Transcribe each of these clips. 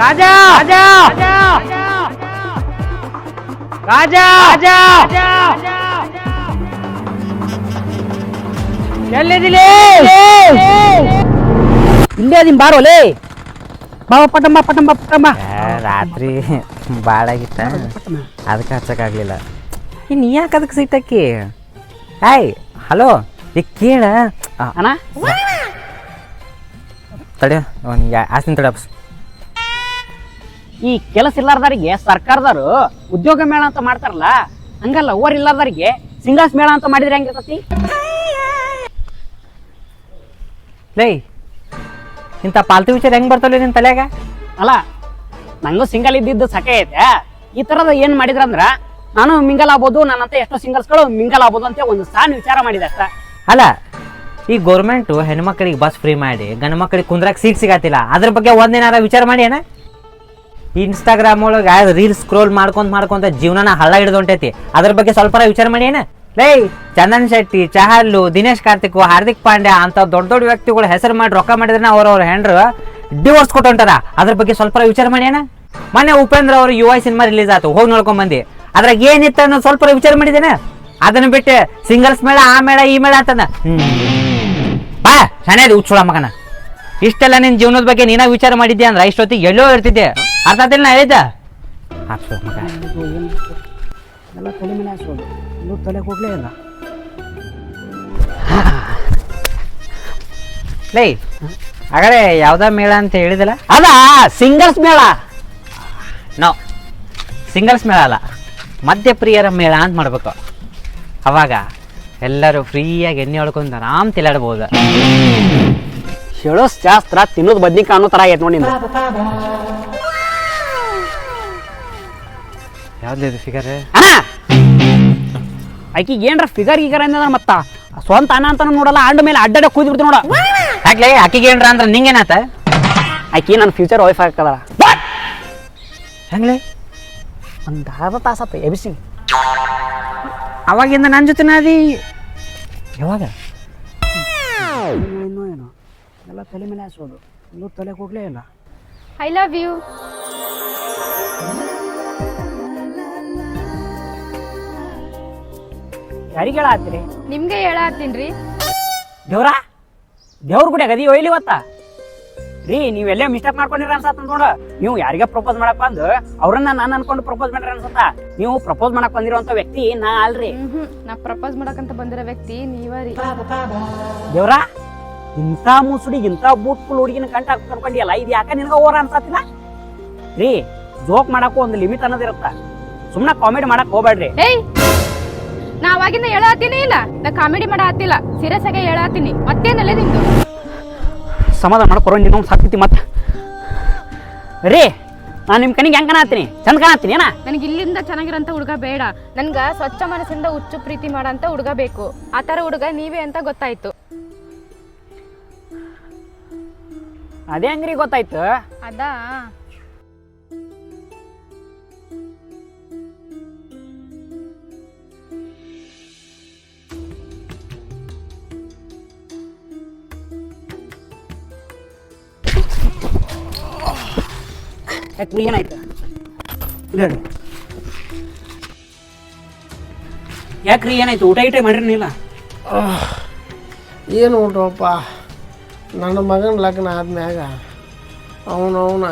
ರಾಜ! ರಾಜಾ! ರಾಜಾ! ರಾಜಾ! ಎಲ್ಲಿದಿಲಿ ಇಲ್ಲೇ ಅದೀನಿ ಬಾರೋಲೆ ಬಾವ ಪಟಂಬ ಪಟಂಬ ಪಟಂಬ ರಾತ್ರಿ ಬಾಳಾಗಿತ್ತ. ಅದಕ್ಕೆ ಹಚ್ಚಕ್ಕಾಗಲಿಲ್ಲ. ಇನ್ನು ಯಾಕೆ ಅದಕ್ಕೆ ಸಿಟ್ಟಕ್ಕಿ ಹಾಯ್ ಹಲೋ ಈಗ ಕೇಳ. ಅಣ್ಣ? ತಡಿ ಒಂದು ಆಸ್ತಿನ ತಡಿ ವಾಪಸ್ ಈ ಕೆಲಸ ಇಲ್ಲಾರ್ದವರಿಗೆ ಸರ್ಕಾರದವರು ಉದ್ಯೋಗ ಮೇಳ ಅಂತ ಮಾಡ್ತಾರಲ್ಲ ಹಂಗಲ್ಲ ಓರ್ ಇಲ್ಲಾರ್ದವರಿಗೆ ಸಿಂಗಲ್ಸ್ ಮೇಳ ಅಂತ ಮಾಡಿದ್ರೆ ಹೆಂಗಿರ್ತತಿ? ಲೇ ಇಂಥ ಪಾಲ್ತು ವಿಚಾರ ಹೆಂಗ್ ಬರ್ತಾವಲ್ಲ ನಿನ್ ತಲೆಯಾಗ? ಅಲ್ಲ ನಂಗೂ ಸಿಂಗಲ್ ಇದ್ದಿದ್ದು ಸಕೆ ಐತೆ. ಈ ತರದ ಏನ್ ಮಾಡಿದ್ರಂದ್ರ ನಾನು ಮಿಂಗಲ್ ಆಗ್ಬೋದು ನನ್ನಂತ ಎಷ್ಟೋ ಸಿಂಗಲ್ಸ್ಗಳು ಮಿಂಗಲ್ ಆಗ್ಬೋದು ಅಂತ ಒಂದು ಸಾನ್ ವಿಚಾರ ಮಾಡಿದೆ ಅಷ್ಟ. ಅಲ್ಲ ಈ ಗೌರ್ಮೆಂಟು ಹೆಣ್ಮಕ್ಳಿಗೆ ಬಸ್ ಫ್ರೀ ಮಾಡಿ ಗಂಡು ಮಕ್ಳಿಗೆ ಕುಂದ್ರಕ್ಕೆ ಸೀಟ್ ಸಿಗತ್ತಿಲ್ಲ. ಅದ್ರ ಬಗ್ಗೆ ಒಂದೇನಾರ ವಿಚಾರ ಮಾಡಿ ಏನ ಇನ್ಸ್ಟಾಗ್ರಾಮ್ ಒಳಗೆ ರೀಲ್ಸ್ ಸ್ಕ್ರೋಲ್ ಮಾಡ್ಕೊಂತ ಮಾಡ್ಕೊಂತ ಜೀವನನ ಹಳ್ಳ ಹಿಡಿದು ಹೊಂಟೈತಿ ಅದ್ರ ಬಗ್ಗೆ ಸ್ವಲ್ಪ ವಿಚಾರ ಮಾಡಿ ಏನ? ಲೇ, ಚಂದನ್ ಶೆಟ್ಟಿ, ಚಹಲ್ಲು, ದಿನೇಶ್ ಕಾರ್ತಿಕ್, ಹಾರ್ದಿಕ್ ಪಾಂಡ್ಯ ಅಂತ ದೊಡ್ಡ ದೊಡ್ಡ ವ್ಯಕ್ತಿಗಳು ಹೆಸರು ಮಾಡಿ ರೊಕ್ಕ ಮಾಡಿದ್ರೆ ಅವ್ರವ್ರ ಹೆಂಡ್ರು ಡಿವೋರ್ಸ್ ಕೊಟ್ಟು ಅದ್ರ ಬಗ್ಗೆ ಸ್ವಲ್ಪ ವಿಚಾರ ಮಾಡಿ ಏನ? ಮೊನ್ನೆ ಉಪೇಂದ್ರ ಅವ್ರ ಯುವ ಸಿನಿಮಾ ರಿಲೀಸ್ ಆಯ್ತು ಹೋಗಿ ನೋಡ್ಕೊಂಡ್ ಬಂದಿ ಅದ್ರಾಗ ಏನಿತ್ತು ಅನ್ನೋ ಸ್ವಲ್ಪ ವಿಚಾರ ಮಾಡಿದೇನೆ ಅದನ್ನ ಬಿಟ್ಟು ಸಿಂಗಲ್ಸ್ ಮೇಳ, ಆ ಮೇಳ, ಈ ಮೇಳ ಹ್ಮ್. ಬಾ ಸಣ್ಣ ಉಚ್ಚುಳ ಮಗನ. ಇಷ್ಟೆಲ್ಲ ನಿನ್ನ ಜೀವನದ ಬಗ್ಗೆ ನೀನ ವಿಚಾರ ಮಾಡಿದ್ದೆ ಅಂದ್ರೆ ಇಷ್ಟೊತ್ತಿಗೆ ಎಲ್ಲೋ ಇರ್ತಿದ್ದೆ. ಅರ್ಥ ಆತಿಲ್ಲ ನಾ ಹೇಳಿದ್ದ? ಹಾಕ್ಸು ಮಗ. ಎಲ್ಲ ತಲೆ ಮೇಲೆ ಹಾಸೋದು ಇನ್ನೂ ತಲೆ ಹೋಗ್ಲೇ ಇಲ್ಲ. ಲೇ ಹಾಗಾದ್ರೆ ಯಾವ್ದ ಮೇಳ ಅಂತ ಹೇಳಿದಲ್ಲ? ಅದ ಸಿಂಗಲ್ಸ್ ಮೇಳ. ನೋ ಸಿಂಗಲ್ಸ್ ಮೇಳ ಅಲ್ಲ. ಮದ್ಯಪ್ರಿಯರ ಮೇಳ ಅಂತ ಮಾಡ್ಬೇಕು. ಅವಾಗ ಎಲ್ಲರೂ ಫ್ರೀಯಾಗಿ ಎಣ್ಣೆ ಹೊಡ್ಕೊಂಡು ಆರಾಮ್ ತಿಲಾಡ್ಬೋದು ಹೇಳೋ ಶಾಸ್ತ್ರ ತಿನ್ನೋದು ಬದ್ನಿಕಾ ಅನ್ನೋ ತರ ಆಗೈತೆ ನೋಡಿ. ಯಾವ್ದು ಫಿಗರ್ ಆಕಿಗೆ ಏನ್ರ ಫಿಗರ್ ಗೀಗರ್ ಅಂದ ಮತ್ತ? ಸ್ವಂತ ಅನ್ನ ಅಂತ ನೋಡಲ್ಲ ಅಂಡ ಮೇಲೆ ಅಡ್ಡಾಡ ಕೂದ್ ಬಿಡ್ತು ನೋಡ. ಆಕ್ಲೇ ಆಕಿಗೆ ಏನ್ರ ಅಂದ್ರೆ ನಿಂಗೇನಾತ? ಆಕಿ ನನ್ನ ಫ್ಯೂಚರ್ ವೈಫ್ ಹಾಕದಳ. ಹೆಂಗ್ಲೇ? ಒಂದು ಅರ್ಧ ತಾಸತ್ತ ಎಬಿಸಿ. ಅವಾಗಿಂದ ನನ್ನ ಜೊತೆ ನಾದಿ. ಯಾವಾಗ? ಎಲ್ಲ ತಲೆ ಮೇಲೆ ಹಾಸೋದು ಇನ್ನೂ ತಲೆ ಹೋಗ್ಲೇ ಇಲ್ಲ. ಐ ಲವ್ ಯು ಯಾರಿಗೆ ಹೇಳತ್ತೀರಿ? ನಿಮ್ಗೆ ಹೇಳತ್ತೀನ್ರಿ. ದೇವ್ರ? ದೇವ್ರ ಕೂಡ ಗದಿ ಒಯ್ಲಿ ಇವತ್ತ ರೀ ನೀವೆಲ್ಲೇ ಮಿಸ್ಟೇಕ್ ಮಾಡ್ಕೊಂಡಿರ ಅನ್ಸತ್ತ ನೋಡ ನೀವು ಯಾರಿಗೆ ಪ್ರಪೋಸ್ ಮಾಡಕ್ ಬಂದು ಅವ್ರನ್ನ ನಾನು ಅನ್ಕೊಂಡು ಪ್ರಪೋಸ್ ಮಾಡ್ರಿ ಅನ್ಸತ್ತ? ನೀವು ಪ್ರಪೋಸ್ ಮಾಡಕ್ ಬಂದಿರುವಂತ ವ್ಯಕ್ತಿ ನಾ ಅಲ್ರಿ. ಹ್ಮ್ ನಾ ಪ್ರಪೋಸ್ ಮಾಡಕಂತ ಬಂದಿರೋ ವ್ಯಕ್ತಿ ನೀವ ರೀ ದೇವ್ರ? ಇಂಥ ಮುಸುಡಿ ಇಂಥ ಬೂಟ್ ಫುಲ್ ಹುಡುಗಿನ ಕಂಟ ಕರ್ಕೊಂಡಿಯಲ್ಲ ಇದು ಯಾಕೆ ನಿನಗೆ ಓವರ್ ಅನ್ಸತ್ತಿಲ್ಲ? ರೀ ಜೋಕ್ ಮಾಡಕ್ಕೂ ಒಂದು ಲಿಮಿಟ್ ಅನ್ನೋದಿರುತ್ತ ಸುಮ್ಮನೆ ಕಾಮಿಡಿ ಮಾಡಕ್ ಹೋಗ್ಬೇಡ್ರಿ. ಏಯ್ ನಾ ಅವಾಗಿಂದ ಹೇಳತ್ತೀನಿ ಇಲ್ಲ? ನಾ ಕಾಮಿಡಿ ಮಾಡತ್ತಿಲ್ಲ ಸೀರಿಯಸ್ ಆಗಿ ಹೇಳತ್ತೀನಿ ಮತ್ತೇನಲ್ಲ ನಿಂದು? ಸಮಾಧಾನ ಮಾಡ್ಕೊರೋ ನಿನ್ನೊಂದು ಸಾಕ್ತಿ ಮತ್ತೆ. ರೀ ನಾನು ನಿಮ್ಮ ಕಣಿಗೆ ಹೆಂಗೆ ಕಾಣತ್ತೀನಿ? ಚಂದ ಕಾಣತ್ತೀನಿ ಏನ? ನನಗೆ ಇಲ್ಲಿಂದ ಚೆನ್ನಾಗಿರೋಂಥ ಹುಡುಗ ಬೇಡ. ನನ್ಗ ಸ್ವಚ್ಛ ಮನಸ್ಸಿಂದ ಹುಚ್ಚು ಪ್ರೀತಿ ಮಾಡೋಂಥ ಹುಡುಗ ಬೇಕು. ಆ ಥರ ಹುಡುಗ ನೀವೇ ಅಂತ ಗೊತ್ತಾಯ್ತು. ಅದೇ ಹೆಂಗ್ರಿ ಗೊತ್ತಾಯ್ತು. ಅದಾ? ಯಾಕ್ರಿ ಏನಾಯ್ತು? ಹೇಳಿ ಯಾಕ್ರಿ ಏನಾಯ್ತು? ಊಟ ಗಿಟ ಮಾಡಿರಿ ಇಲ್ಲ ಏನು ಉಂಟಪ್ಪ ನನ್ನ ಮಗನ ಲಗ್ನ ಆದ್ಮ್ಯಾಗ ಅವನು ಅವನ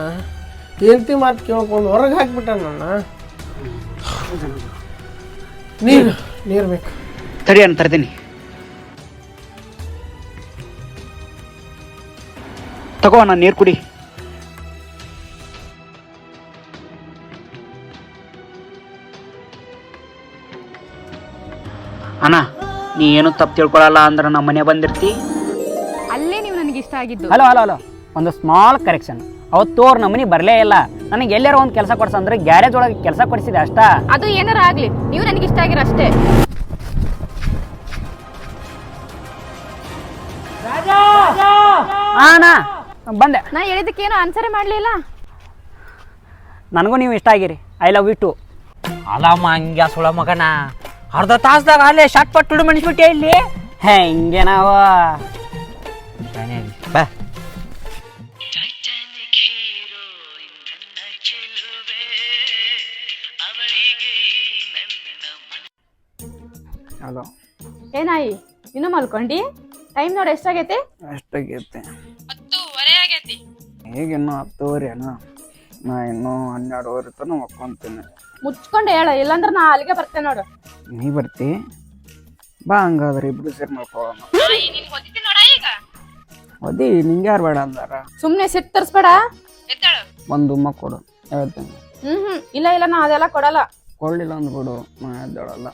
ಹೆಂಡತಿ ಮಾತು ಕೇಳ್ಕೊಂಡು ಹೊರಗೆ ಹಾಕ್ಬಿಟ್ಟ ನನ್ನ ನೀರು ನೀರು ಬೇಕು. ತಡಿ ಅಂತ ತರ್ತೀನಿ. ತಗೋ ನಾನು ನೀರು ಕುಡಿ. ಅಣ್ಣ, ನೀ ಏನು ತಪ್ಪು ತಿಳ್ಕೊಳಲ್ಲ ಅಂದ್ರೆ ನಮ್ಮ ಮನೆ ಬಂದಿರ್ತಿ. ಇಷ್ಟ ಆಗಿದ್ದು? Hello hello hello. ಒಂದು ಸ್ಮಾಲ್ ಕರೆಕ್ಷನ್ ಅವತ್ತು ಅವ್ರ ನಮನಿ ಬರಲೇ ಇಲ್ಲ. ನನಗೆ ಎಲ್ಲಾರ ಒಂದು ಕೆಲಸ ಕೊಡ್ಸಂದ್ರೆ ಗ್ಯಾರೇಜ್ ಒಳಗೆ ಕೆಲಸ ಕೊಡಿಸಿದೆ ಅಷ್ಟ. ಅದು ಏನಾರ ಆಗ್ಲಿ. ನೀವು ನನಗೆ ಇಷ್ಟ ಆಗಿರೋ ಅಷ್ಟೇ. ಅಣ್ಣ ಬಂದೆ. ನಾ ಹೇಳಿದಕ್ಕೇನು ಆನ್ಸರೇ ಮಾಡ್ಲಿಲ್ಲ? ನನಗೂ ನೀವು ಇಷ್ಟ ಆಗಿರಿ. ಐ ಲವ್ ಯು ಟು ಅಲಮ್ಮ ಹಂಗ್ಯ ಸುಳ ಮಗನ. ಅರ್ಧ ತಾಸ್ದಾಗ ಅಲ್ಲೇ ಶಾರ್ಟ್ ಪಟ್ ತುಡು ಮಣಿಸ್ಬಿಟ್ಟೆ ಇಲ್ಲಿ. ಹೇ ನಾವು? ಹಲೋ. ಏನಾಯಿ ಇನ್ನೂ ಮಲ್ಕೊಂಡಿ? ಟೈಮ್ ನೋಡಿ ಎಷ್ಟಾಗೈತಿ? ಎಷ್ಟಾಗೈತೆ? ಹತ್ತೂವರೆ ಆಗೈತಿ. ಹೇಗಿನ್ನೂ ಹತ್ತುವರೆ ಅಣ್ಣ. ನಾ ಇನ್ನೂ ಹನ್ನೆರಡುವರೆ ತನಕ ಮಕ್ಕೊಂತೀನಿ ಮುಚ್ಕೊಂಡು ಹೇಳ ಇಲ್ಲಾಂದ್ರೆ ನಾ ಅಲ್ಲಿಗೆ ಬರ್ತೇನೆ ನೋಡು. ನೀ ಬರ್ತಿ? ಬಾ ಹಂಗಾದ್ರೆ ಇಬ್ರು ಸೇರಿ ಮಾಡ್ಕೊಳ್ಳೋಣ ಒದಿ ನಿಂಗೆ ಯಾರು ಬೇಡ ಅಂದಾರ? ಸುಮ್ಮನೆ ಸಿಟ್ಟು ತರಿಸ್ಬೇಡ. ಒಂದು ಉಮ್ಮ ಕೊಡು ಹೇಳ್ತೀನಿ. ಹ್ಮ್ ಹ್ಮ್ ಇಲ್ಲ ಇಲ್ಲ ನಾ ಅದೆಲ್ಲ ಕೊಡಲ್ಲ. ಕೊಡಲಿಲ್ಲ ಅಂದ್ಬಿಡು ನಾ ಎದ್ದೇಳಲ್ಲ.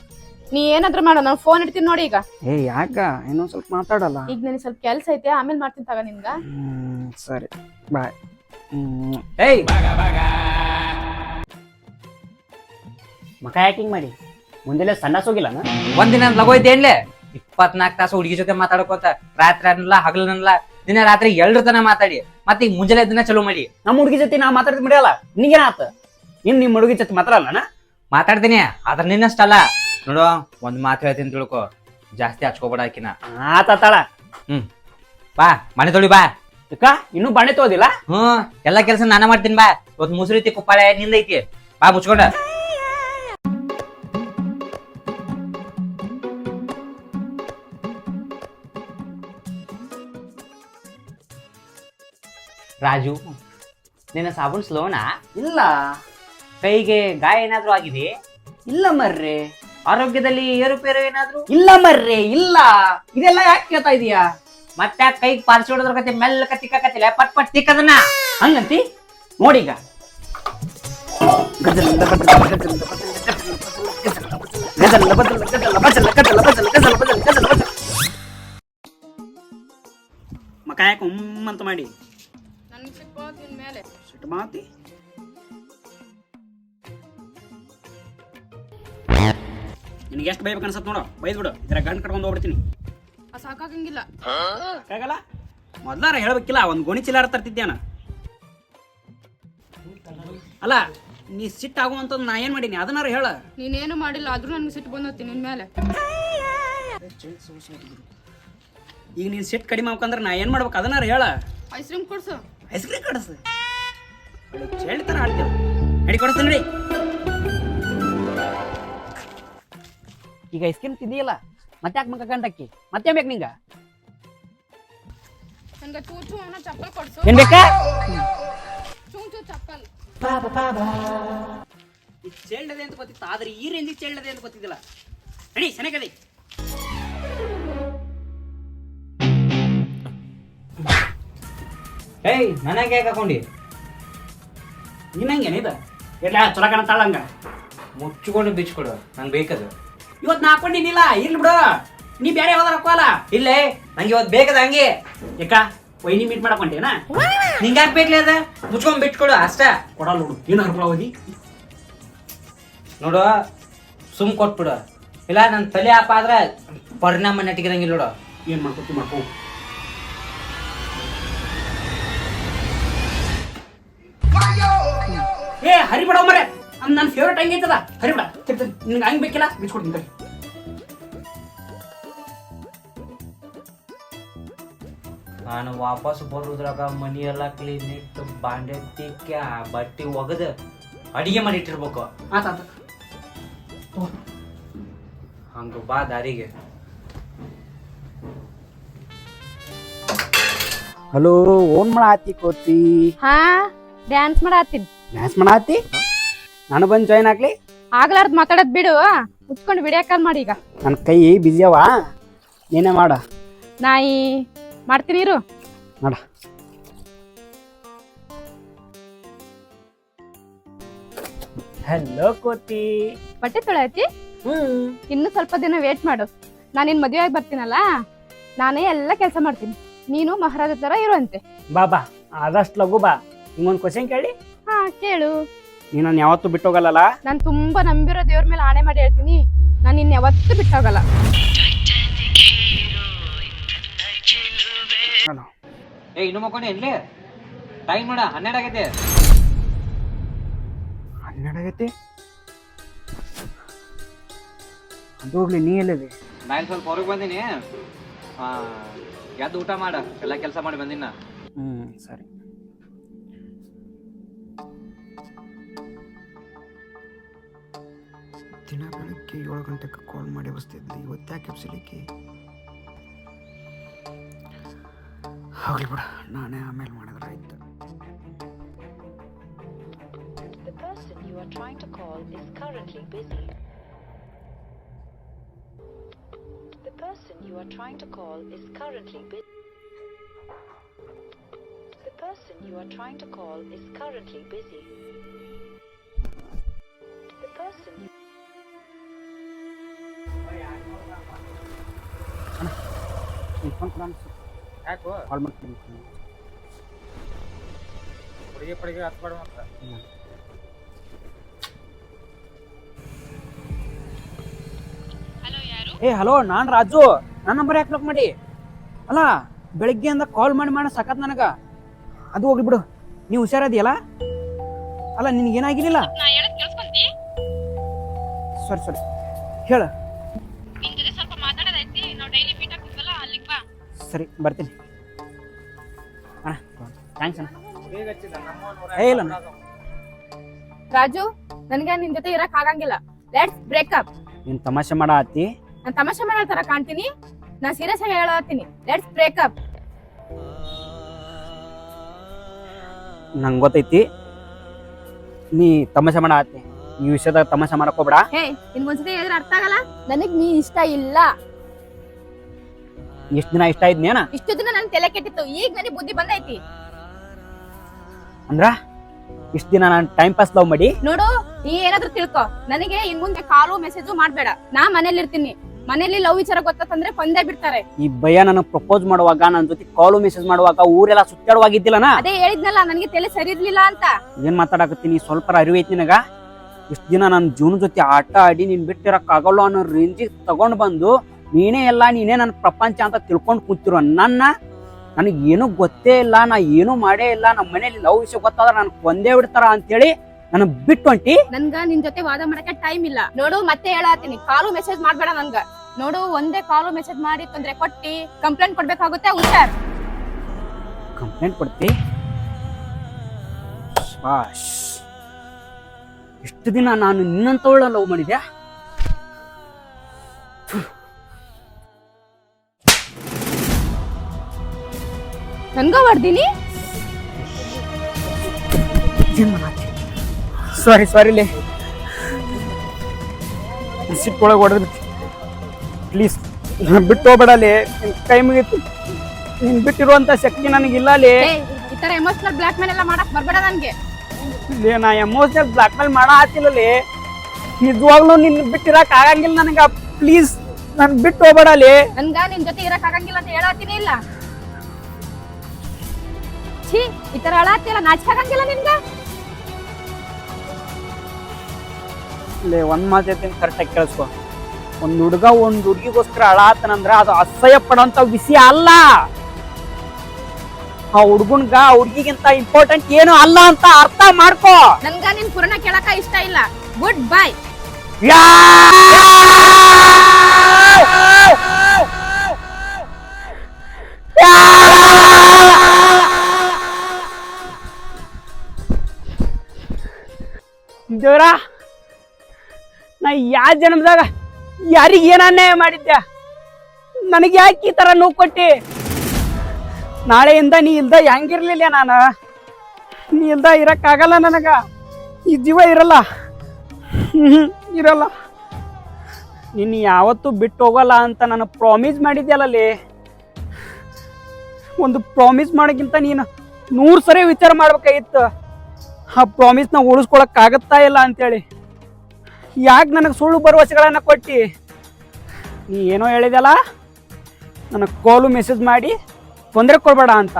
ನೀ ಏನಾದ್ರೂ ಮಾಡೋ ನಾನು ಫೋನ್ ಇಡ್ತೀನಿ ನೋಡಿ ಈಗ. ಏ ಯಾಕ? ಇನ್ನೊಂದ್ ಸ್ವಲ್ಪ ಮಾತಾಡಲ್ಲ? ಈಗ ನನಗೆ ಸ್ವಲ್ಪ ಕೆಲ್ಸ ಐತೆ ಆಮೇಲೆ ಮಾಡ್ತೀನಿ ತಗ ನಿನ್ಗ. ಹ್ಮ್ ಸರಿ. ಬಾಯ್ ಏಯ್! ಮಕ ಯಾಕಿಂಗ್ ಮಾಡಿ. ಮುಂದೆಲ್ಲ ಸಣ್ಣ ಹೋಗಿಲ್ಲ ಒಂದಿನ ಏನ್ಲೇ? ಇಪ್ಪತ್ನಾಕ್ ತಾಸು ಹುಡುಗಿ ಜೊತೆ ಮಾತಾಡ್ಕೋತ ರಾತ್ರಿ ಅನ್ನಲ್ಲ ಹಗಲನ್ನಲ್ಲ ದಿನ ರಾತ್ರಿ ಎಲ್ರ ತನ ಮಾತಾಡಿ. ಮತ್ತೆ ಈಗ ಮುಂಜಾನೆ ದಿನ ಚಲೋ ಮಾಡಿ. ನಮ್ಮ ಹುಡುಗಿ ಜೊತೆ ನಾ ಮಾತಾಡಿದ್ ಬಿಡಲ್ಲ ನಿಂಗೇನಾತ ಇನ್ ನಿಮ್ಮ ಹುಡುಗಿ ಜೊತೆ ನಾ ಮಾತಾಡ್ತೀನಿ ಆದ್ರ ನಿನ್ನಷ್ಟಲ್ಲ. ನೋಡು ಒಂದ್ ಮಾತು ಹೇಳ್ತೀನಿ ತಿಳ್ಕೊ. ಜಾಸ್ತಿ ಹಚ್ಕೋಬೇಡ ಆಕಿನ. ಆತಾಳ ಹ್ಮ್. ಬಾ ಮನೆ ತೊಳಿ ಬಾ. ಅಕ್ಕ ಇನ್ನೂ ಬಾಣೆ ತೋದಿಲ್ಲ? ಹ್ಮ್ ಎಲ್ಲಾ ಕೆಲಸ ನಾನ ಮಾಡ್ತೀನಿ ಬಾ. ಇವತ್ ಮುಸುರಿ ಐತಿ ಕುಪ್ಪಾಳೆ ನಿಂದೈತಿ. ಬಾ ಮುಚ್ಕೊಂಡ. ರಾಜು ನಿನ್ನ ಸಾಬೂನ್ ಸ್ಲೋನಾ? ಇಲ್ಲ. ಕೈಗೆ ಗಾಯ ಏನಾದ್ರೂ ಆಗಿದೆ ಇಲ್ಲ ಮರ್ರೆ. ಆರೋಗ್ಯದಲ್ಲಿ ಏರುಪೇರು ಏನಾದ್ರು ಇಲ್ಲ ಮರ್ರೆ ಇಲ್ಲ ಇದೆಲ್ಲ ಯಾಕೆ ಕೇಳ್ತಾ ಇದೀಯಾ ಮತ್ತೆ ಕೈಗೆ ಪಾರ್ಸಿ ಹೊಡೆದ್ರ ಕತೆ ಮೆಲ್ಲ ತಿಕ್ಕಕತ್ತಿಲ್ಲ ಪಟ್ ಪಟ್ ತಿಕ್ಕದನ್ನ ಹಂಗಂತಿ ನೋಡೀಗ ಮಕ ಯಾಕೆ ಉಮ್ಮಂತ ಮಾಡಿ ಮೇಲೆ ಸಿಟ್ಟು ಮಾತಿ ನಿನಗೆ ಎಷ್ಟು ಬೈಬೇಕು ಅನ್ಸತ್ ನೋಡು. ಬೈದ್ ಬಿಡು. ಇದ್ರ ಗಂಡ್ ಕಟ್ಕೊಂಡು ಹೋಗ್ಬಿಡ್ತೀನಿ. ಸಾಕಾಗಂಗಿಲ್ಲ. ಆಗಲ್ಲ ಮೊದ್ಲಾರ ಹೇಳ್ಬೇಕಿಲ್ಲ ಒಂದು ಗೋಣಿ ಚಿಲ್ಲಾರ ತರ್ತಿದ್ಯಾನ ಅಲ್ಲ ನೀ ಸಿಟ್ಟು ಆಗುವಂಥದ್ದು ನಾ ಏನ್ ಮಾಡೀನಿ? ಅದನ್ನಾರ ಹೇಳ. ನೀನೇನು ಮಾಡಿಲ್ಲ ಆದ್ರೂ ನನ್ಗೆ ಸಿಟ್ಟು ಬಂದತಿ ನಿನ್ ಮೇಲೆ. ಈಗ ನೀನ್ ಸಿಟ್ಟು ಕಡಿಮೆ ಆಗ್ಬೇಕಂದ್ರೆ ನಾ ಏನ್ ಮಾಡ್ಬೇಕು? ಅದನ್ನಾರ ಹೇಳ. ಐಸ್ ಕ್ರೀಮ್ ಕೊಡ್ಸು. ಐಸ್ ಕ್ರೀಮ್ ಕೊಡಿಸು. ಚೇಳಿ ಆಡ್ತೀವಿ ನಡಿ ಕೊಡಿಸ್ತೀನಿ ಈಗ ಐಸ್ ಕ್ರೀಮ್ ತಿಂದಿಯಲ್ಲ? ಮತ್ತೆ ಯಾಕೆ ಮಕ್ಕ ಗಂಡಕ್ಕಿ? ಮತ್ತೆ ಬೇಕು ನಿಂಗ? ನನ್ಗೆ ಚೂ ಚೂ ಅನ್ನೋ ಚಪ್ಪಲ್ ಕೊಡ್ಸು. ಏನ್ ಬೇಕಾ? ಚೂ ಚೂ ಚಪ್ಪಲ್. ಇದು ಚೆಳ್ಳದೆ ಅಂತ ಗೊತ್ತಿತ್ತು ಆದ್ರೆ ಈ ರೇಂಜಿಗೆ ಚೆಳ್ಳದೆ ಅಂತ ಗೊತ್ತಿದ್ದಿಲ್ಲ. ನಡಿ ಚೆನ್ನಾಗದೆ ಏಯ್ ನನಗೆ ಯಾಕೆ ಹಾಕೊಂಡಿ? ನಿನ್ನಂಗೆ ಏನಿದ ಎಲ್ಲ ಚೊಲ ಕಾಣತ್ತಾಳ ಹಂಗ. ಮುಚ್ಚಿಕೊಂಡು ಬಿಚ್ಕೊಡು ನಂಗೆ ಬೇಕದು. ಇವತ್ತು ನಾ ಹಾಕೊಂಡಿನಿಲ್ಲ ಇರ್ಲಿ ಬಿಡು. ನೀ ಬೇರೆ ಯಾವ್ದಾರ ಹಾಕೋಲ್ಲ ಇಲ್ಲೇ. ನಂಗೆ ಇವತ್ತು ಬೇಕದ ಹಂಗೆ. ಯಾಕ? ವೈನಿ ಮೀಟ್ ಮಾಡಕ್ ಹೊಂಟೇನ? ನಿಂಗೆ ಯಾಕೆ ಬೇಕಲೇ ಅದ? ಮುಚ್ಕೊಂಡ್ ಬಿಟ್ಕೊಡು ಅಷ್ಟ. ಕೊಡಲ್ಲ ನೋಡು. ಏನು ಹರ್ಕೊಳ ಹೋಗಿ? ನೋಡು, ಸುಮ್ ಕೊಟ್ಬಿಡು. ಇಲ್ಲ ನನ್ನ ತಲೆ ಆಪ ಆದ್ರೆ ಪರಿಣಾಮ ನೆಟ್ಟಿಗಿರಂಗಿಲ್ಲ ನೋಡು. ಏನ್ ಮಾಡ್ಕೊತಿ ಮಾಡ್ಕೋ. ಏ, ಹರಿಬಿಡ ಮರೆ ನನ್ನ ಫೇವ್ರೇಟ್ ಹಂಗೆ ಐತದ. ಹರಿಬೇಡ. ನಿನ್ಗೆ ಹಂಗೆ ಬೇಕಿಲ್ಲ? ಬಿಚ್ಕೊಡ್ತೀನಿ ನಾನು ವಾಪಸ್ ಬರೋದ್ರಾಗ ಮನಿ ಎಲ್ಲ ಕ್ಲೀನ್ ಇಟ್ಟು ಬಾಂಡೆ ತಿಕ್ಕ ಬಟ್ಟೆ ಒಗದು ಅಡಿಗೆ ಮಾಡಿ ಇಟ್ಟಿರ್ಬೇಕು. ಆತ ಆತ. ಹಂಗ ಬಾ ದಾರಿಗೆ. ಹಲೋ ಓನ್ ಮಾಡಾತಿ ಕೋತಿ? ಹಾ ಡ್ಯಾನ್ಸ್ ಮಾಡತ್ತೀನಿ ಡ್ಯಾನ್ಸ್ ಮಾಡಾತಿ? ನಾನು ಬಂದು ಜಾಯ್ನ್ ಆಗ್ಲಿ? ಆಗ್ಲಾರ್ದು ಮಾತಾಡೋದ್ ಬಿಡು ಮುಚ್ಕೊಂಡು ವಿಡಿಯೋ ಕಾಲ್ ಮಾಡಿ ಈಗ. ನನ್ನ ಕೈ ಬಿಸಿ ಅವ. ನೀನೇ ಮಾಡ. ನಾಯಿ ಮಾಡ್ತೀನಿ ಇರು. ಮಾಡ. ಹಲೋ ಕೋತಿ. ಬಟ್ಟೆ ತೊಳೆಯತಿ ಹ್ಮ್. ಇನ್ನು ಸ್ವಲ್ಪ ದಿನ ವೇಟ್ ಮಾಡು. ನಾನು ನಿನ್ ಮದುವೆ ಆಗಿ ಬರ್ತೀನಲ್ಲ? ನಾನೇ ಎಲ್ಲ ಕೆಲಸ ಮಾಡ್ತೀನಿ. ನೀನು ಮಹಾರಾಜ ತರ ಇರುವಂತೆ. ಬಾಬಾ ಬಾ. ಆದಷ್ಟು ಲಘು ಬಾ. ನಿಂಗೊಂದು ಕ್ವಶನ್ ಕೇಳಿ? ಹಾ ಕೇಳು. ನೀನು ನಾನು ಯಾವತ್ತೂ ಬಿಟ್ಟೋಗಲ್ಲ ನಾನು ತುಂಬಾ ನಂಬಿರೋ ದೇವ್ರ ಮೇಲೆ ಆಣೆ ಮಾಡಿ ಹೇಳ್ತೀನಿ. ನಾನು ಇನ್ ಯಾವತ್ತೂ ಬಿಟ್ಟೋಗಲ್ಲ ಏ ಇನ್ನು ಮಕ್ಕೊಂಡೆ ಎಲ್ಲಿ ಟೈಮ್ ನೋಡ ಹನ್ನೆರಡು ಆಗೈತೆ. ಹನ್ನೆರಡು ಆಗೈತಿ? ಅದು ಹೋಗ್ಲಿ ನೀ ಎಲ್ಲಿದೆ? ನಾನು ಸ್ವಲ್ಪ ಹೊರಗೆ ಬಂದೀನಿ. ಎದ್ದು ಊಟ ಮಾಡ ಎಲ್ಲ ಕೆಲಸ ಮಾಡಿ ಬಂದಿನ. ಹ್ಮ್ ಸರಿ. ದಿನ ಬೆಳಗ್ಗೆ ಏಳು ಗಂಟೆಗೆ ಕಾಲ್ ಮಾಡಿ ಬಸ್ತಿದ್ದೆ ಇವತ್ತು ಯಾಕೆ ಎಬ್ಸಿಲಿಕ್ಕೆ? ಹೋಗ್ಲಿ ಬಿಡ ನಾನೇ ಆಮೇಲೆ ಮಾಡಿದ್ರೆ ಆಯ್ತು The person you are trying to call is currently busy. The person you are trying to call is currently busy. The person you are trying to call is currently busy. The person you ಯಾಕೋ? ಕಾಲ್ ಮಾಡ್ತೀನಿ. ಹುಡುಗಿ ಪಡಿಗೆ ಹತ್ಬಾರ್ದು ಮಾತ್ರ ಏ hello ನಾನು ರಾಜು. ನನ್ನ number ಯಾಕೆ lock ಮಾಡಿ? ಅಲ್ಲ ಬೆಳಿಗ್ಗೆಯಿಂದ ಕಾಲ್ ಮಾಡಿ ಮಾಡಿ ಸಾಕತ್ ನನಗ. ಅದು ಹೋಗ್ಲಿ ಬಿಡು. ನೀವು ಹುಷಾರದಿಯಲ್ಲ? ಅಲ್ಲ ನಿನಗೇನಾಗಿರಲಿಲ್ಲ? ಸರಿ ಸರಿ. ಹೇಳ ನಿನ್ ಜೊತೆ ಸ್ವಲ್ಪ ಮಾತಾಡೋದೈತಿ ನಾವು ಡೈಲಿ ಮೀಟ್ ಆಗ್ತಿದ್ವಲ್ಲ ಅಲ್ಲಿಗೆ ಬಾ ಸರಿ ಬರ್ತೀನಿ. ಅಣ್ಣ ಥ್ಯಾಂಕ್ಸ್ ಅಣ್ಣ. ಏ ಇಲ್ಲ ಅಣ್ಣ. ರಾಜು ನನಗೆ ನಿನ್ ಜೊತೆ ಇರಕ್ ಆಗಂಗಿಲ್ಲ. ಲೆಟ್ಸ್ ಬ್ರೇಕಪ್ ನೀನ್ ತಮಾಷೆ ಮಾಡ ಹತ್ತಿ ನಾನ್ ತಮಾಷೆ ಮಾಡೋ ತರ ಕಾಣ್ತೀನಿ. ನಾ ಸೀರಿಯಸ್ ಆಗಿ ಹೇಳತ್ತೀನಿ ಲೆಟ್ಸ್ ಬ್ರೇಕಪ್ ನಂಗೆ ಗೊತ್ತೈತಿ. ನೀ ತಮಾಷೆ ಮಾಡ ಹತ್ತಿ ಈ ವಿಷಯದಾಗ ತಮಾಷೆ ಮಾಡಕ್ ಹೋಗ್ಬೇಡ. ಹೇ ನಿನ್ಗೊಂದ್ಸತಿ ಹೇಳಿದ್ರೆ ಅರ್ಥ ಆಗಲ್ಲ? ನನಗ್ ನೀ ಇಷ್ಟ ಇಲ್ಲ. ಇಷ್ಟ ದಿನ ಇಷ್ಟ ಇದ್ನೇನ ಇಷ್ಟು ದಿನ ನನ್ ತಲೆ ಕೆಟ್ಟಿತ್ತು. ಈಗ ನನಗೆ ಬುದ್ಧಿ ಬಂದೈತಿ. ಅಂದ್ರ ಇಷ್ಟ ದಿನ ನಾನು ಟೈಮ್ ಪಾಸ್ ಲವ್ ಮಾಡಿ? ನೋಡು ನೀ ಏನಾದ್ರೂ ತಿಳ್ಕೊ. ನನಗೆ ಇನ್ ಮುಂದೆ ಕಾಲು ಮೆಸೇಜು ಮಾಡಬೇಡ. ನಾ ಮನೇಲಿ ಇರ್ತೀನಿ ಮನೇಲಿ ಲವ್ ವಿಚಾರ ಗೊತ್ತಂದ್ರೆ ಕೊಂದೇ ಬಿಡ್ತಾರೆ. ಈ ಭಯ ನನಗೆ ಪ್ರಪೋಸ್ ಮಾಡುವಾಗ ನನ್ನ ಜೊತೆ ಕಾಲು ಮೆಸೇಜ್ ಮಾಡುವಾಗ ಊರೆಲ್ಲ ಸುತ್ತಾಡುವಾಗಿದ್ದಿಲ್ಲನ ಅದೇ ಹೇಳಿದ್ನಲ್ಲ ನನಗೆ ತಲೆ ಸರಿ ಇರ್ಲಿಲ್ಲ ಅಂತ. ಏನ್ ಮಾತಾಡಕತ್ತೀನಿ ಸ್ವಲ್ಪ ಅರಿವು ಐತಿ ನಿನಗ. ಇಷ್ಟ ದಿನ ನನ್ನ ಜೀವನ ಜೊತೆ ಆಟ ಆಡಿ ನೀನ್ ಬಿಟ್ಟಿರಕ್ಕಾಗಲ್ಲ ಅನ್ನೋ ರೇಂಜಿಗೆ ತಗೊಂಡ್ ಬಂದು ನೀನೇ ಎಲ್ಲ ನೀನೇ ನನ್ನ ಪ್ರಪಂಚ ಅಂತ ತಿಳ್ಕೊಂಡ್ ಕೂತಿರೋ ನನ್ನ ನನಗೆ ಏನೂ ಗೊತ್ತೇ ಇಲ್ಲ ನಾ ಏನೂ ಮಾಡೇ ಇಲ್ಲ ನಮ್ಮ ಮನೇಲಿ ಲವ್ ವಿಷಯ ಗೊತ್ತಾದ್ರೆ ನನ್ ಕೊಂದೇ ಬಿಡ್ತಾರ ಅಂತೇಳಿ ನನಗ್ ಬಿಟ್ಟು ಹೊಂಟಿ ನನ್ಗ ನಿನ್ ಜೊತೆ ವಾದ ಮಾಡಕ್ಕೆ ಟೈಮ್ ಇಲ್ಲ. ನೋಡು ಮತ್ತೆ ಹೇಳತ್ತೀನಿ. ಕಾಲು ಮೆಸೇಜ್ ಮಾಡ್ಬೇಡ ನನ್ಗ ನೋಡು ಒಂದೇ ಕಾಲು ಮೆಸೇಜ್ ಮಾಡಿ ತೊಂದ್ರೆ ಕೊಟ್ಟಿ ಕಂಪ್ಲೇಂಟ್ ಕೊಡ್ಬೇಕಾಗುತ್ತೆ ಹುಷಾರ್ ಕಂಪ್ಲೇಂಟ್ ಕೊಡ್ತಿ? ಇಷ್ಟು ದಿನ ನಾನು ನಿನ್ನಂತವಳ ಲವ್ ಮಾಡಿದ್ಯಾ? ನನ್ಗ ಹೊಡ್ದಿನಿ ಸಾರಿ ಸಾರಿ ಲೇ. ಸಿಟ್ಟೊಳಗೆ ಹೊಡೆದ್ ಪ್ಲೀಸ್ ಬಿಟ್ಟು ಹೋಗ್ಬೇಡಲೇ ಕೈ ಮುಗಿತು ನಿನ್ ಬಿಟ್ಟಿರುವಂತ ಶಕ್ತಿ ನನಗಿಲ್ಲ ಲೇ. ಈ ತರ ಎಮೋಷನಲ್ ಬ್ಲಾಕ್ ಮೇಲ್ ಎಲ್ಲ ಮಾಡಕ್ ಬರ್ಬೇಡ ನನ್ಗೆ. ಲೇ ನಾ ಎಮೋಷನಲ್ ಬ್ಲಾಕ್ ಮೇಲ್ ಮಾಡ ಲೇ. ನಿಜವಾಗ್ಲೂ ನಿನ್ ಬಿಟ್ಟಿರಕ್ ಆಗಂಗಿಲ್ಲ ನನಗ. ಪ್ಲೀಸ್ ನನ್ ಬಿಟ್ಟು ಹೋಗ್ಬೇಡಲೇ ನನ್ಗ ನಿನ್ ಜೊತೆ ಇರಕ್ ಆಗಂಗಿಲ್ಲ ಅಂತ ಹೇಳತ್ತೀನಿ ಇಲ್ಲ. ಛೀ ಈ ತರ ಅಳಾತಿಯಲ್ಲ ನಾಚಿಕೆ ಆಗಂಗಿಲ್ಲ ನಿನ್ಗ? ಲೇ ಒಂದ್ ಮಾತು ಹೇಳ್ತೀನಿ ಕರೆಕ್ಟಾಗಿ ಕೇಳಿಸ್ಕೊ. ಒಂದ್ ಹುಡುಗ ಒಂದ್ ಹುಡುಗಿಗೋಸ್ಕರ ಅಳಾತನಂದ್ರ ಅದು ಅಸಹ್ಯ ಪಡುವಂತ ವಿಷಯ ಅಲ್ಲ. ಆ ಹುಡುಗನ್ಗ ಹುಡುಗಿಗಿಂತ ಇಂಪಾರ್ಟೆಂಟ್ ಏನು ಅಲ್ಲ ಅಂತ ಅರ್ಥ ಮಾಡ್ಕೋ. ನನ್ಗ ನಿನ್ ಪುರಾಣ ಕೇಳಕ ಇಷ್ಟ ಇಲ್ಲ. ಗುಡ್ ಬೈ ದೇವ್ರ, ನಾ ಯಾವ ಜನ್ಮದಾಗ ಯಾರಿಗೆ ಏನ ಅನ್ಯಾಯ ಮಾಡಿದ್ದೆ? ನನಗೆ ಯಾಕೆ ಈ ಥರ ನೋವು ಕೊಟ್ಟಿ? ನಾಳೆಯಿಂದ ನೀ ಇಲ್ದ ಹೆಂಗಿರ್ಲಿಲ್ಲ ನಾನು? ನೀ ಇಲ್ದ ಇರೋಕ್ಕಾಗಲ್ಲ ನನಗೆ. ಈ ಜೀವ ಇರಲ್ಲ. ಇರಲ್ಲ. ನೀನು ಯಾವತ್ತೂ ಬಿಟ್ಟು ಹೋಗಲ್ಲ ಅಂತ ನಾನು ಪ್ರಾಮಿಸ್ ಮಾಡಿದ್ಯಲ್ಲಲ್ಲಿ ಒಂದು ಪ್ರಾಮಿಸ್ ಮಾಡೋಕ್ಕಿಂತ ನೀನು ನೂರು ಸರಿ ವಿಚಾರ ಮಾಡ್ಬೇಕಾಗಿತ್ತು. ಆ ಪ್ರಾಮಿಸ್ನ ಉಳಿಸ್ಕೊಳಕ್ಕಾಗತ್ತಾ ಇಲ್ಲ ಅಂತೇಳಿ. ಯಾಕೆ ನನಗೆ ಸುಳ್ಳು ಭರವಸೆಗಳನ್ನು ಕೊಟ್ಟು? ನೀ ಏನೋ ಹೇಳಿದಲ್ಲ ನನಗೆ ಕಾಲು ಮೆಸೇಜ್ ಮಾಡಿ ತೊಂದರೆ ಕೊಡಬೇಡ ಅಂತ.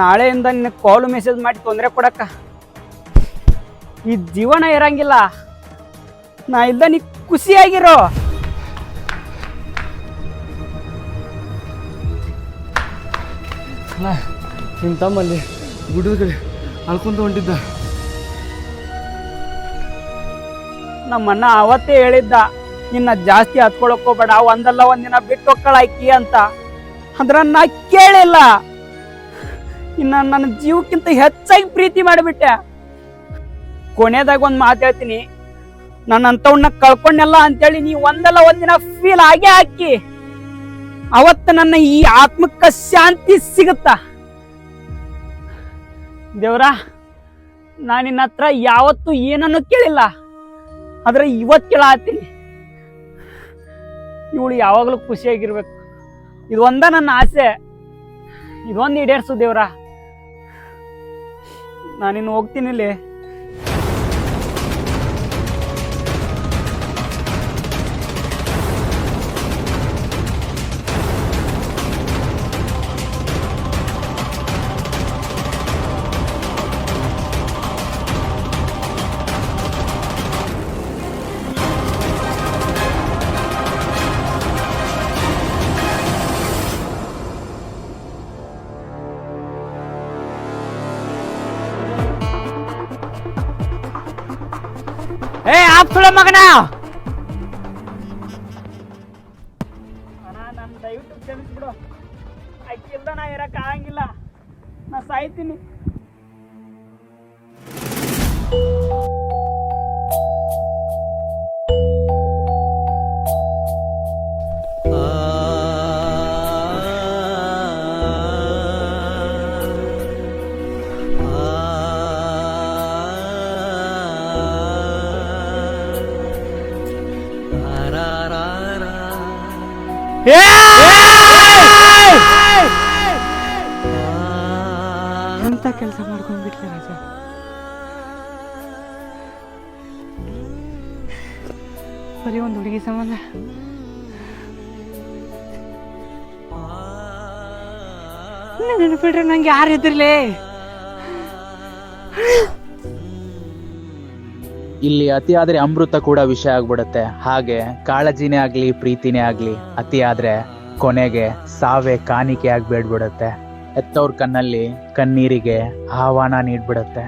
ನಾಳೆಯಿಂದ ನಿನಗೆ ಕಾಲು ಮೆಸೇಜ್ ಮಾಡಿ ತೊಂದರೆ ಕೊಡಕ್ಕ. ಈ ಜೀವನ ಇರಂಗಿಲ್ಲ. ನಾ ಇಲ್ದ ನೀ ಖುಷಿಯಾಗಿರೋ. ನಿಮ್ಮ ತಮ್ಮಲ್ಲಿ ಗುಡ್ಡದ ಕಡೆ ಅಳ್ಕೊಂತ ಹೊಂಟಿದ್ದ. ನಮ್ಮಣ್ಣ ಅವತ್ತೇ ಹೇಳಿದ್ದ, ನಿನ್ನ ಜಾಸ್ತಿ ಹತ್ಕೊಳಕ್ ಹೋಗ್ಬೇಡ, ಒಂದಲ್ಲ ಒಂದಿನ ಬಿಟ್ಟು ಹೋಗ್ತಾಳ ಆಕಿ ಅಂತ. ಅಂದ್ರ ನಾ ಕೇಳಿಲ್ಲ. ಇನ್ನ ನನ್ನ ಜೀವಕ್ಕಿಂತ ಹೆಚ್ಚಾಗಿ ಪ್ರೀತಿ ಮಾಡಿಬಿಟ್ಟೆ. ಕೊನೆದಾಗ ಒಂದು ಮಾತು ಹೇಳ್ತೀನಿ. ನನ್ನ ಅಂತವನ್ನ ಕಳ್ಕೊಂಡೆಲ್ಲ ಅಂತೇಳಿ ನೀ ಒಂದಲ್ಲ ಒಂದಿನ ಫೀಲ್ ಆಗೇ ಹಾಕಿ. ಅವತ್ತು ನನ್ನ ಈ ಆತ್ಮಕ್ಕ ಶಾಂತಿ ಸಿಗುತ್ತ? ದೇವ್ರ ನಾನು ನಿನ್ನ ಹತ್ರ ಯಾವತ್ತೂ ಏನನ್ನು ಕೇಳಿಲ್ಲ. ಆದ್ರೆ ಇವತ್ತು ಕೇಳಾತೀನಿ ಇವಳು ಯಾವಾಗಲೂ ಖುಷಿಯಾಗಿರ್ಬೇಕು. ಇದೊಂದ ನನ್ನ ಆಸೆ. ಇದೊಂದು ಈಡೇರ್ಸು ದೇವ್ರ. ನಾನಿನ್ನು ಹೋಗ್ತೀನಿ ಇಲ್ಲಿ. ಏ ಆಪ್ಸುಳ ಮಗನ ನೆನಪಿಡ್ರೆ ನಂಗೆ ಯಾರು ಇದ್ರಲೇ ಇಲ್ಲಿ ಅತಿ ಆದ್ರೆ ಅಮೃತ ಕೂಡ ವಿಷಯ ಆಗ್ಬಿಡುತ್ತೆ. ಹಾಗೆ ಕಾಳಜಿನೇ ಆಗ್ಲಿ, ಪ್ರೀತಿನೇ ಆಗ್ಲಿ ಅತಿ ಆದ್ರೆ ಕೊನೆಗೆ ಸಾವೇ ಕಾಣಿಕೆ ಆಗ್ಬೇಡ್ಬಿಡುತ್ತೆ. ಎತ್ತವ್ರ ಕಣ್ಣಲ್ಲಿ ಕಣ್ಣೀರಿಗೆ ಆಹ್ವಾನ ನೀಡ್ಬಿಡುತ್ತೆ.